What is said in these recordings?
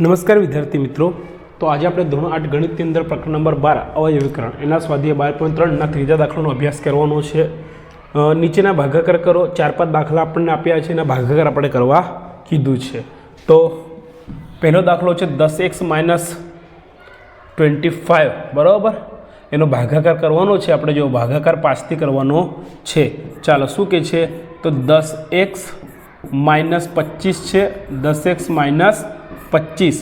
નમસ્કાર વિદ્યાર્થી મિત્રો. તો આજે આપણે ધોરણ આઠ ગણિતની અંદર પ્રકરણ નંબર બાર અવયવીકરણ એના સ્વાધ્યાય બાર પોઈન્ટ ત્રણના ત્રીજા દાખલાનો અભ્યાસ કરવાનો છે. નીચેના ભાગાકાર કરો, ચાર પાંચ દાખલા આપણને આપ્યા છે, એના ભાગાકાર આપણે કરવા કીધું છે. તો પહેલો દાખલો છે દસ એક્સ માઇનસ ટ્વેન્ટી ફાઇવ બરાબર? એનો ભાગાકાર કરવાનો છે, આપણે જો ભાગાકાર પાંચથી કરવાનો છે. ચાલો, શું કે છે? તો દસ એક્સ માઇનસ પચીસ છે. દસ એક્સ માઇનસ પચીસ.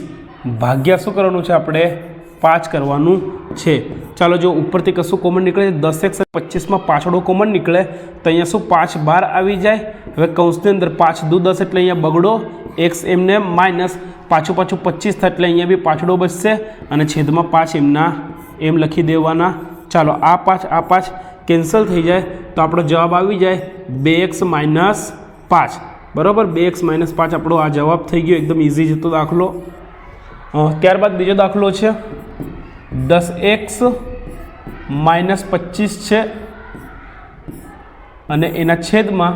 ભાગ્યા શું કરવાનું છે આપણે? પાંચ કરવાનું છે. ચાલો જો ઉપરથી કશું કોમન નીકળે દસ એક્સ પચીસમાં પાછળો કોમન નીકળે, તો અહીંયા શું પાંચ બાર આવી જાય? હવે કૌંસની અંદર પાંચ દુ દસ એટલે અહીંયા બગડો. એક્સ એમને માઇનસ. પાછું પાછું પચીસ થાય એટલે અહીંયા બી પાછળો બચશે. અને છેદમાં પાંચ એમના એમ લખી દેવાના. ચાલો આ પાંચ આ પાંચ. કેન્સલ થઈ જાય તો આપણો જવાબ આવી જાય બે એક્સ માઇનસ પાંચ. બરાબર? બે એક્સ માઇનસ પાંચ આપણો આ જવાબ થઈ ગયો. એકદમ ઇઝી જતો દાખલો. ત્યારબાદ બીજો દાખલો છે. દસ એક્સ માઇનસ પચીસ છે. અને એના છેદમાં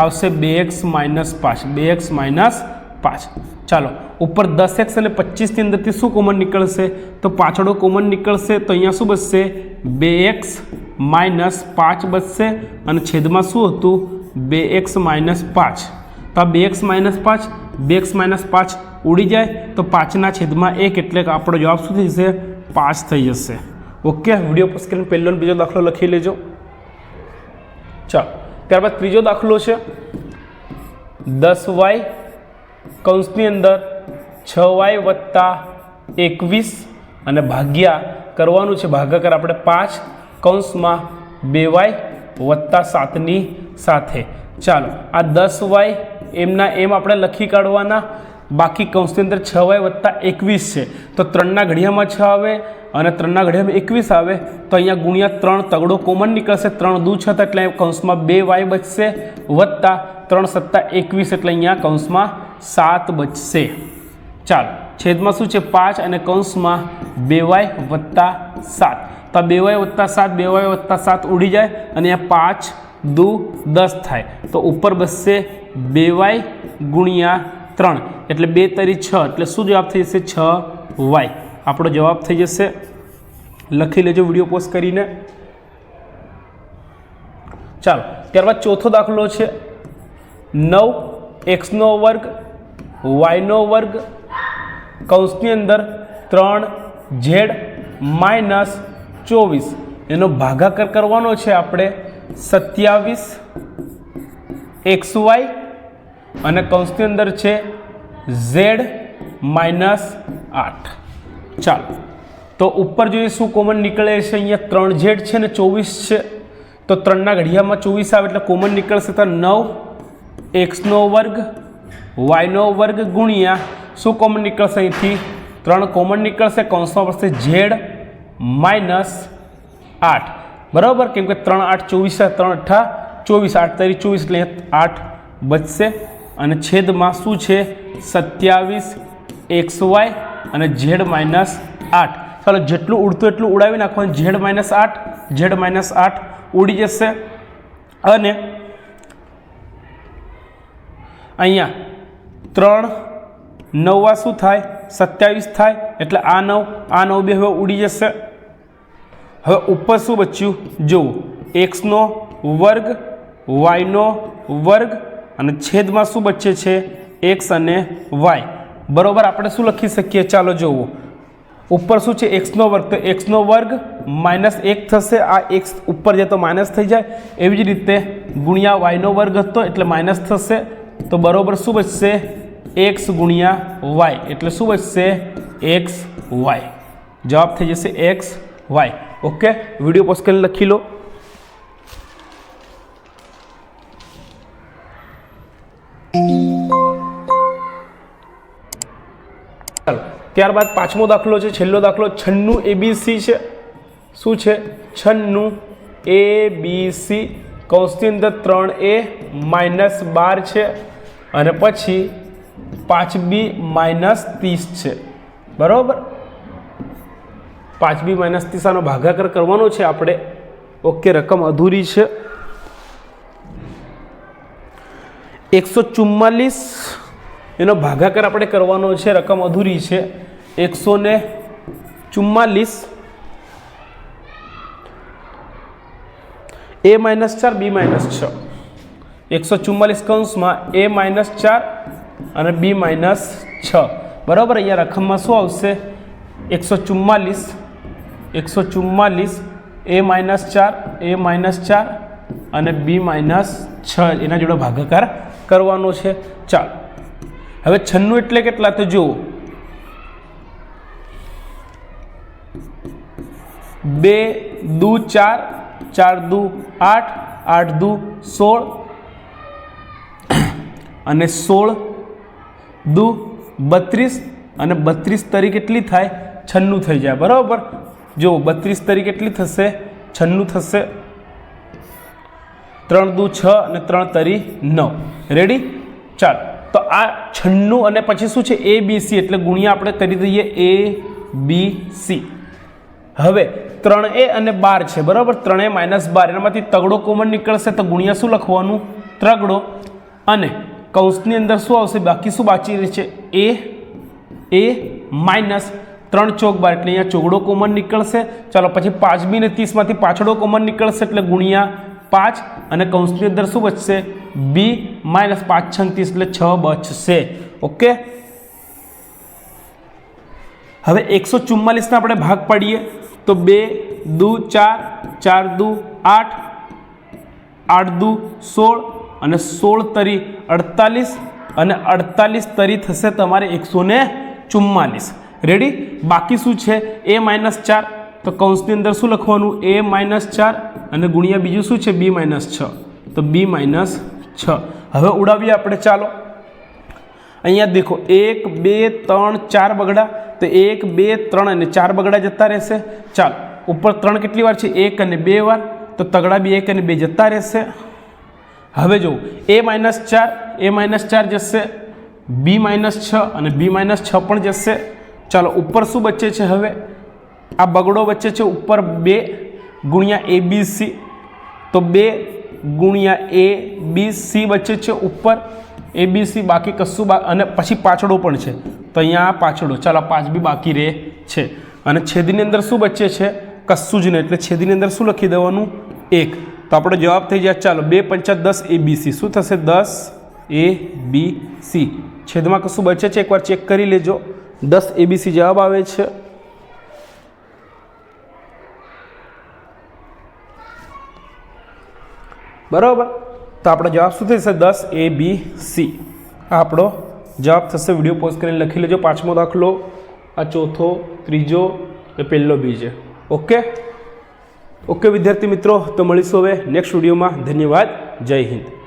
આવશે બે એક્સ માઇનસ પાંચ. બે એક્સ માઇનસ પાંચ. ચાલો, ઉપર દસ એક્સ અને પચીસની અંદરથી શું કોમન નીકળશે? તો પાછળો કોમન નીકળશે તો અહીંયા શું બચશે? બે એક્સ માઇનસ પાંચ બચશે અને છેદમાં શું હતું? બે એક્સ માઇનસ પાંચ. તો આ બે એક્સ માઇનસ પાંચ, બે એક્સ માઇનસ પાંચ ઉડી જાય તો પાંચના છેદમાં એક એટલે આપણો જવાબ શું થઈ જશે? પાંચ થઈ જશે. ઓકે વીડિયો પર સ્ક્રીન પહેલો બીજો દાખલો લખી લેજો. ચાલો, ત્યારબાદ ત્રીજો દાખલો છે. દસ વાય કૌંસની અંદર છ વાય વત્તા એકવીસ અને ભાગ્યા કરવાનું છે ભાગાકાર આપણે પાંચ. કૌંસમાં બે વાય વત્તા સાતની સાથે. ચાલો, આ દસ વાય એમના એમ આપણે લખી કાઢવાના. બાકી કૌંસની અંદર છ વાય વત્તા એકવીસ છે. તો ત્રણના ઘડિયામાં છ આવે અને ત્રણના ઘડિયામાં એકવીસ આવે. તો અહીંયા ગુણ્યા ત્રણ તગડો કોમન નીકળશે. ત્રણ દૂ છતાં એટલે કૌંસમાં બે વાય બચશે. વત્તા ત્રણ સત્તા એકવીસ એટલે અહીંયા કૌંસમાં સાત બચશે. ચાલો, છેદમાં શું છે? પાંચ અને કૌંસમાં બે વાય વત્તા સાત. તો આ બે વત્તા સાત બેવાય વત્તા સાત ઉડી જાય અને આ પાંચ દુ દસ થાય. તો ઉપર બસશે બે વાય ગુણ્યા ત્રણ. એટલે બે તરી છ. એટલે શું જવાબ થઈ જશે? છ વાય. આપણો જવાબ થઈ જશે. લખી લેજો વીડિયો પોસ્ટ કરીને. ચાલો, ત્યારબાદ ચોથો દાખલો છે. નવ એક્સનો વર્ગ, વાયનો વર્ગ, કૌંસની અંદર ત્રણ ઝેડ માઇનસ ચોવીસ. એનો ભાગાકાર કરવાનો છે આપણે સત્યાવીસ, એક્સ વાય અને કૌંસની અંદર છે ઝેડ માઇનસ આઠ. ચાલો. તો ઉપર જોઈએ શું કોમન નીકળે છે, અહીંયા ત્રણ ઝેડ છે ને ચોવીસ છે. તો ત્રણના ઘડિયામાં ચોવીસ આવે એટલે કોમન નીકળશે તો નવ, એક્સનો વર્ગ, વાયનો વર્ગ ગુણ્યા શું કોમન નીકળશે અહીંથી? ત્રણ કોમન નીકળશે, કૌંસમાં પડશે ઝેડ. માઇનસ આઠ. બરાબર? કેમ કે ત્રણ આઠ ચોવીસ ત્રણ અઠા, ચોવીસ આઠ તારીખ ચોવીસ એટલે આઠ બચશે અને છેદમાં શું છે? સત્યાવીસ, એક્સ વાય અને ઝેડ માઇનસ આઠ. ચાલો, જેટલું ઉડતું એટલું ઉડાવી નાખવાનું. ઝેડ માઇનસ આઠ, ઝેડ માઇનસ આઠ ઉડી જશે. અને અહીંયા ત્રણ નવવા શું થાય? સત્યાવીસ થાય. એટલે આ નવ આ નવ બે હવે ઉડી જશે. હવે ઉપર શું બચ્યું? જુઓ, એક્સનો વર્ગ, વાયનો વર્ગ અને છેદમાં શું બચે છે? એક્સ અને વાય. બરાબર, આપણે શું લખી શકીએ? ચાલો જોવું ઉપર શું છે? એક્સનો વર્ગ. તો એક્સનો વર્ગ માઇનસ એક થશે. આ એક્સ ઉપર જાય તો માઇનસ થઈ જાય. એવી જ રીતે ગુણ્યા વાયનો વર્ગ હતો એટલે માઇનસ થશે. તો બરાબર શું બચશે? એક્સ ગુણ્યા વાય. એટલે શું બચશે? X Y. જવાબ થઈ જશે X Y. Okay video post કરીને લખી લો ત્યારબાદ પાંચમો દાખલો છે, છેલ્લો દાખલો છન્નું એબીસી છે. શું છે? છન્નું એ બી સી કૌંસની અંદર ત્રણ એ માઇનસ બાર છે અને પછી પાંચ બી માઇનસ ત્રીસ છે. બરાબર? પાંચ બી માઇનસ ત્રીસાનો ભાગાકાર કરવાનો છે. આપણે ઓકે રકમ અધૂરી છે. એકસો ચુમ્માલીસ એનો ભાગાકાર આપણે કરવાનો છે. રકમ અધૂરી છે. એકસો ને ચુમ્માલીસ. એ માઇનસ ચાર બી માઇનસ છ. એકસો ચુમ્માલીસ કૌંસમાં એ માઇનસ ચાર અને બી માઇનસ છ. બરાબર? અહીંયા રકમમાં શું આવશે? એકસો ચુમ્માલીસ. એકસો ચુમ્માલીસ, એ માઇનસ ચાર, એ માઇનસ ચાર અને બી માઇનસ છ. એના જોડે ભાગાકાર કરવાનો છે. ચાલ. હવે છન્નું એટલે કેટલા તો જુઓ. બે, દુ, ચાર ચાર, દુ, આઠ આઠ, દુ, સોળ અને સોળ, દુ, બત્રીસ અને બત્રીસ તરી કેટલી થાય? છન્નું થઈ જાય. બરાબર? જો બત્રીસ તરી કેટલી થશે, છન્નું થશે. ત્રણ દુ છ અને ત્રણ તરી નવ. રેડી ચાલો. તો આ છન્નું અને પછી શું છે? એ બી સી એટલે ગુણ્યા આપણે કરી દઈએ એ બી સી હવે ત્રણ એ અને બાર છે, બરાબર? ત્રણે માઇનસ બાર. એનામાંથી તગડો કોમન નીકળશે તો ગુણ્યા શું લખવાનું? ત્રગડો અને કૌંસની અંદર શું આવશે? બાકી શું બાકી છે? એ એ માઇનસ ત્રણ ચોક બાર એટલે અહીંયા ચોગડો કોમન નીકળશે. ચાલો પછી પાંચમી ને ત્રીસમાંથી પાછળો કોમન નીકળશે એટલે ગુણ્યા પાંચ અને કૌંસની અંદર શું બચશે? બી માઇનસ પાંચ છત્રીસ એટલે છ બચશે. ઓકે? હવે એકસો ચુમ્માલીસના આપણે ભાગ પાડીએ. તો બે, દુ, ચાર ચાર, દુ, આઠ આઠ, દુ, સોળ અને સોળ તરી અડતાલીસ અને અડતાલીસ તરી થશે તમારે એકસો ચુમ્માલીસ. રેડી બાકી શું છે? એ માઇનસ ચાર. તો કૌંસની અંદર શું લખવાનું? એ માઇનસ ચાર. અને ગુણ્યા બીજું શું છે? બી માઇનસ છ. તો બી માઇનસ છ. હવે ઉડાવીએ આપણે, ચાલો. અહીંયા દેખો, એક, બે, ત્રણ, ચાર બગડા. તો એક, બે, ત્રણ અને ચાર બગડા જતા રહેશે. ચાલો, ઉપર ત્રણ કેટલી વાર છે? એક અને બે વાર. તો તગડા બી એક અને બે જતા રહેશે. હવે જો એ માઇનસ ચાર. એ માઇનસ ચાર જશે. બી માઇનસ છ અને બી માઇનસ છ પણ જશે. ચાલો, ઉપર શું બચે છે હવે? આ બગડો વચ્ચે છે ઉપર બે ગુણ્યા એ બી સી. તો બે ગુણ્યા એ બી સી વચ્ચે છે ઉપર. એ બી સી બાકી કશું બા અને પછી પાછળો પણ છે. તો અહીંયા પાછળો. ચાલો પાંચ બી બાકી રહે છે. અને છેદની અંદર શું બચે છે? કશું જ નહીં. એટલે છેદની અંદર શું લખી દેવાનું? એક. તો આપણો જવાબ થઈ જાય, ચાલો, બે પંચા દસ એ બી સી. શું થશે? દસ એ બી સી. છેદમાં કશું બચે છે? એકવાર ચેક કરી લેજો. દસ એબીસી જવાબ આવે છે. બરાબર? તો આપણો જવાબ શું થશે? દસ એ બી સી આપણો જવાબ થશે વીડિયો પોઝ કરીને લખી લેજો. પાંચમો દાખલો, આ ચોથો, ત્રીજો એ પહેલો બીજે. ઓકે? ઓકે, વિદ્યાર્થી મિત્રો, તો મળીશું હવે નેક્સ્ટ વિડીયોમાં ધન્યવાદ. જય હિન્દ.